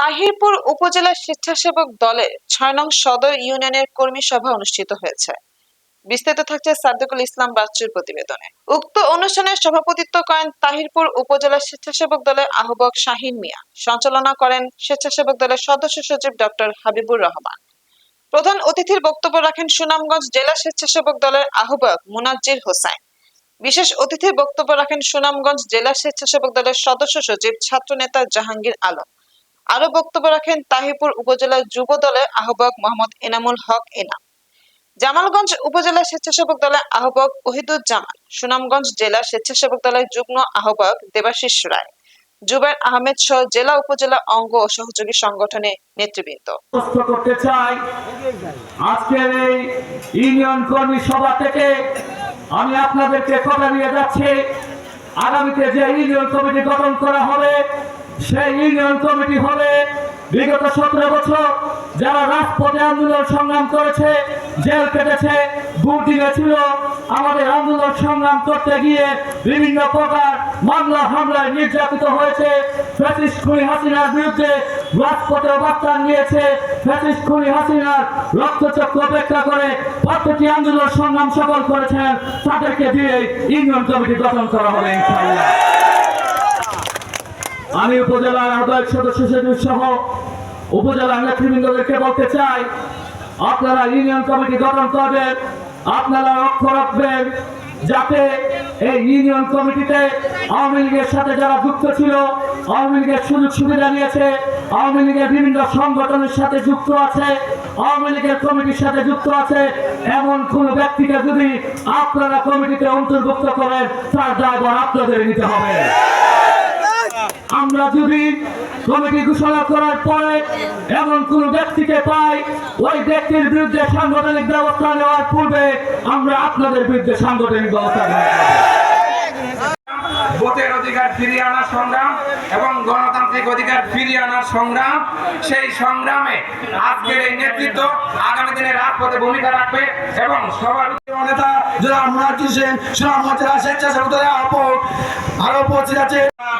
তাহিরপুর উপজেলা স্বেচ্ছাসেবক দলের ছয় নং সদর ইউনিয়নের কর্মী সভা অনুষ্ঠিত হয়েছে। বিস্তারিত থাকছে সাদ্দুকুল ইসলাম বাচ্চুর প্রতিবেদনে। উক্ত অনুষ্ঠানে সভাপতিত্ব করেন তাহিরপুর উপজেলা স্বেচ্ছাসেবক দলের আহ্বায়ক শাহিন মিয়া। সঞ্চালনা করেন স্বেচ্ছাসেবক দলের সদস্য সচিব ডক্টর হাবিবুর রহমান। প্রধান অতিথির বক্তব্য রাখেন সুনামগঞ্জ জেলা স্বেচ্ছাসেবক দলের আহ্বায়ক মুনাজ্জির হোসাইন। বিশেষ অতিথির বক্তব্য রাখেন সুনামগঞ্জ জেলা স্বেচ্ছাসেবক দলের সদস্য সচিব ছাত্রনেতা জাহাঙ্গীর আলম। আরও বক্তব্য রাখেন তাহিরপুর উপজেলা যুব দলের আহ্বায়ক মোহাম্মদ এনামুল হক এনাম জামালগঞ্জ উপজেলা স্বেচ্ছাসেবক দলের আহ্বায়ক ওহিদুজ্জামান। সুনামগঞ্জ জেলা স্বেচ্ছাসেবক দলের যুগ্ম আহ্বায়ক দেবাশিস রায়। জুবাইর আহমেদ সহ জেলা উপজেলা অঙ্গ ও সহযোগী সংগঠনের নেতৃবৃন্দ। করতে চাই, আজকের এই ইউনিয়ন কর্মী সভা থেকে আমি আপনাদেরকে কথা দিয়ে যাচ্ছি। আগামীতে যে ইউনিয়ন কমিটি গঠন করা হবে সেই ইউনিয়ন কমিটি হলে বিগত সতেরো বছর যারা রাজপথে আন্দোলন সংগ্রাম করেছে, জেল কেটেছে বুট ছিল আমাদের আন্দোলন সংগ্রাম করতে গিয়ে বিভিন্ন প্রকার মামলা, হামলায় নির্যাতিত হয়েছে। ফ্যাসিস্ট খুনি হাসিনার বিরুদ্ধে রাজপথে অবস্থান নিয়েছে। ফ্যাসিস্ট খুনি হাসিনার রক্তচক্র উপেক্ষা করে প্রত্যেকটি আন্দোলন সংগ্রাম সফল করেছেন। তাদেরকে দিয়ে ইউনিয়ন কমিটি গঠন করা হবে আমি উপজেলার আহ্বায়ক সদস্য সচিব সহ উপজেলার নেতৃবৃন্দদেরকে বলতে চাই, আপনারা ইউনিয়ন কমিটি গঠন করবেন, আপনারা লক্ষ্য রাখবেন যাতে এই ইউনিয়ন কমিটিতে আওয়ামী লীগের সাথে যারা যুক্ত ছিল, আওয়ামী লীগের সুযোগ সুবিধা নিয়েছে, আওয়ামী লীগের বিভিন্ন সংগঠনের সাথে যুক্ত আছে, আওয়ামী লীগের কমিটির সাথে যুক্ত আছে, এমন কোন ব্যক্তিকে যদি আপনারা কমিটিতে অন্তর্ভুক্ত করেন, তার দায়ভার আপনাদের নিতে হবে। আমরা যদি কমিটি ঘোষণা করার পরে এমন কোন ব্যক্তিকে পাই ওই ব্যক্তির বিরুদ্ধে সাংগঠনিক ব্যবস্থা নেওয়ার পূর্বে আমরা আপনাদের বিরুদ্ধে সাংগঠনিক ব্যবস্থা নেব। ভোটের অধিকার ফিরিয়ে আনার সংগ্রাম এবং গণতান্ত্রিক অধিকার ফিরিয়ে আনার সংগ্রাম সেই সংগ্রামে আজকের এই নেতৃত্ব আগামী দিনে রাজপথে ভূমিকা রাখবে এবং সবার নেতা জনাব মুনাজ্জির হোসেন সুনাম মঞ্চের স্বেচ্ছাসেবক দলের আরও উপস্থিত আছে